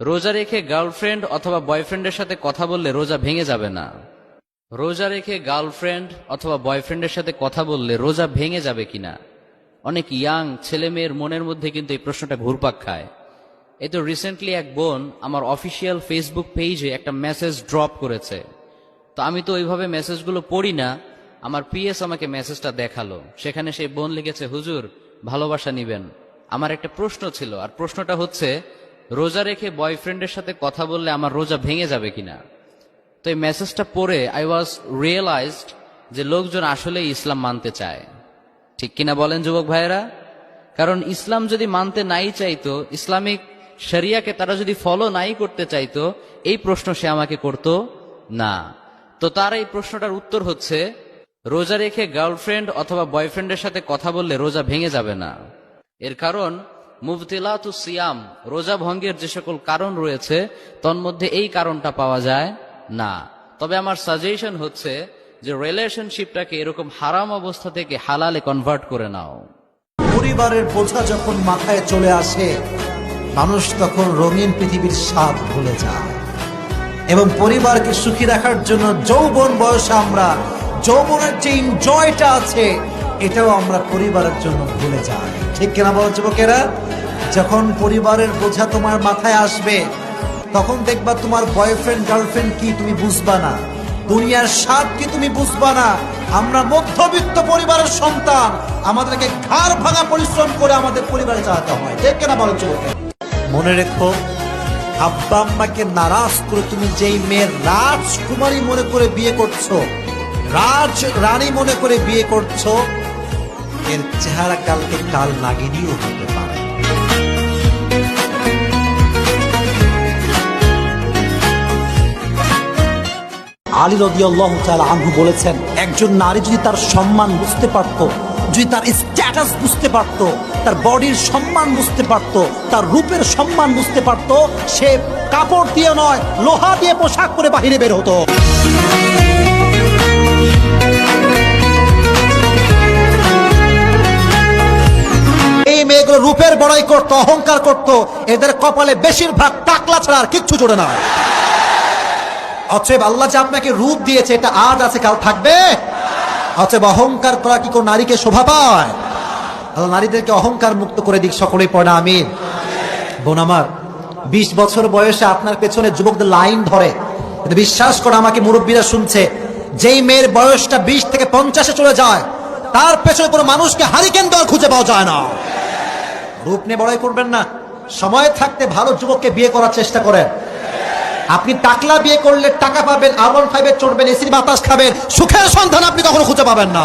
রোজা রেখে গার্লফ্রেন্ড অথবা বয়ফ্রেন্ডের সাথে কথা বললে রোজা ভেঙে যাবে না। রোজা রেখে গার্লফ্রেন্ড অথবা বয়ফ্রেন্ডের সাথে কথা বললে রোজা ভেঙে যাবে কিনা? অনেক ইয়াং ছেলে মেয়ের মনের মধ্যে কিন্তু এই প্রশ্নটা ঘুরপাক খায়। এই তো রিসেন্টলি এক বোন আমার অফিসিয়াল ফেসবুক পেজে একটা মেসেজ ড্রপ করেছে। তো আমি তো ওইভাবে মেসেজগুলো পড়ি না, আমার পিএস আমাকে মেসেজটা দেখাল। সেখানে সেই বোন লিখেছে, হুজুর, ভালোবাসা নিবেন। আমার একটা প্রশ্ন ছিল, আর প্রশ্নটা হচ্ছে রোজা রেখে বয়ফ্রেন্ডের সাথে কথা বললে আমার রোজা ভেঙে যাবে কিনা? তো এই মেসেজটা পড়ে আই ওয়াজ রিয়েলাইজড যে লোকজন আসলে ইসলাম মানতে চায়। ঠিক কিনা বলেন যুবক ভাইয়েরা? কারণ ইসলাম যদি মানতে নাই চাইতো, ইসলামিক শরিয়াকে তারা যদি ফলো নাই করতে চাইতো, এই প্রশ্ন সে আমাকে করত না। তো তার এই প্রশ্নটার উত্তর হচ্ছে, রোজা রেখে গার্লফ্রেন্ড অথবা বয়ফ্রেন্ডের সাথে কথা বললে রোজা ভেঙে যাবে না। এর কারণ মুবতিলাতু সিয়াম, রোজা ভঙ্গের যে সকল কারণ রয়েছে, তন্মধ্যে এই কারণটা পাওয়া যায় না। তবে আমার সাজেশন হচ্ছে যে রিলেশনশিপটাকে এরকম হারাম অবস্থা থেকে হালালে কনভার্ট করে নাও। পরিবারের বোঝা যখন মাথায় চলে আসে, মানুষ তখন রঙিন পৃথিবীর স্বাদ ভুলে যায়। এবং পরিবারকে সুখী রাখার জন্য যৌবন বয়সে আমরা যৌবনের যে এনজয়টা আছে এটাও আমরা পরিবারের জন্য ভুলে যাই। ঠিক কিনা বলো যুবকেরা? যখন পরিবারের বোঝা তোমার মাথায় আসবে, তখন দেখবা তোমার বয়ফ্রেন্ড গার্লফ্রেন্ড কি তুমি বুঝবা না। দুনিয়ার স্বাদ কি তুমি বুঝবা না। আমরা মধ্যবিত্ত পরিবারের সন্তান। আমাদেরকে ঘাড় ভাঙা পরিশ্রম করে আমাদের পরিবারে চালাতে হয়। ঠিক কেনা বলো যুবকে মনে রেখো, আব্বা আম্মাকে নারাজ করে তুমি যেই মেয়ের রাজকুমারী মনে করে বিয়ে করছ, রাজ রানী মনে করে বিয়ে করছ এর চেহারা কালকে কাল নাগিনীও হতে পারে। আলী রদিয়াল্লাহ আনহু বলেছেন, একজন নারী যদি তার সম্মান বুঝতে পারত, যদি তার স্ট্যাটাস বুঝতে পারত, তার বডির সম্মান বুঝতে পারত, তার রূপের সম্মান বুঝতে পারত, সে কাপড় দিয়ে নয়, লোহা দিয়ে পোশাক পরে বাহিরে বের হতো। বড়াই করত, অহংকার করত, এদের কপালে বেশিরভাগ টাকলা ছাড়া আর কিচ্ছু জোড়ে না। অতএব আল্লাহ যে আপনাকে রূপ দিয়েছে, এটা আজ আছে, কাল থাকবে। অতএব অহংকার করা কি কোন নারীকে শোভা পায়? আল্লাহ নারীদেরকে অহংকার মুক্ত করে দিক, সকলেই পড়ে না, আমিন। বোন আমার, বিশ বছর বয়সে আপনার পেছনে যুবকদের লাইন ধরে। বিশ্বাস করে, আমাকে মুরব্বীরা শুনছে। যেই মেয়ের বয়সটা বিশ থেকে পঞ্চাশে চলে যায়, তার পেছনে কোনো মানুষকে হারিকেন দল খুঁজে পাওয়া যায় না। রূপ নিয়ে বড়াই করবেন না। সময় থাকতে ভালো যুবককে বিয়ে করার চেষ্টা করেন। আপনি টাকলা বিয়ে করলে টাকা পাবেন আর ওয়ান ফাইভে চড়বেন, এসির বাতাস খাবেন, সুখের সন্ধান আপনি কখনো খুঁজে পাবেন না।